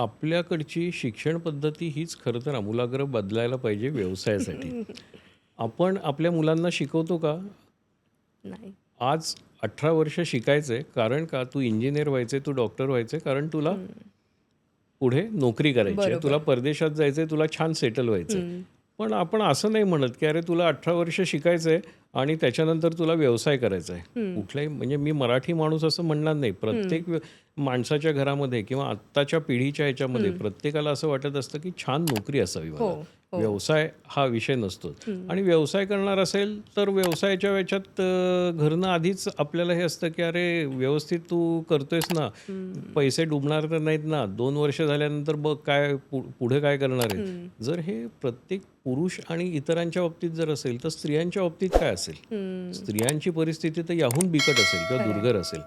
आपल्याकडची शिक्षण पद्धती हीच खरं तर आमूलाग्र बदलायला पाहिजे व्यवसायासाठी. आपण आपल्या मुलांना शिकवतो का? नाही. आज अठरा वर्ष शिकायचंय कारण का? तू इंजिनियर व्हायचे तू डॉक्टर व्हायचे कारण तुला पुढे नोकरी करायची आहे. तुला परदेशात जायचंय तुला छान सेटल व्हायचंय. पण आपण असं नाही म्हणत की अरे तुला अठरा वर्ष शिकायचंय आणि त्याच्यानंतर तुला व्यवसाय करायचा आहे. कुठलाही म्हणजे मी मराठी माणूस असं म्हणणार नाही. प्रत्येक माणसाच्या घरामध्ये किंवा आत्ताच्या पिढीच्या ह्याच्यामध्ये प्रत्येकाला असं वाटत असतं की छान नोकरी असावी मला. व्यवसाय हा विषय नसतो. आणि व्यवसाय करणार असेल तर व्यवसायाच्या याच्यात अं, घरनं आधीच आपल्याला हे असतं की अरे व्यवस्थित तू करतोयस ना. पैसे डुबणार तर नाहीत ना. दोन वर्ष झाल्यानंतर बघ काय पुढे काय करणार आहे. जर हे प्रत्येक पुरुष आणि इतरांच्या बाबतीत जर असेल तर स्त्रियांच्या बाबतीत काय असेल? स्त्रियांची परिस्थिती तर याहून बिकट असेल किंवा दुर्गर असेल.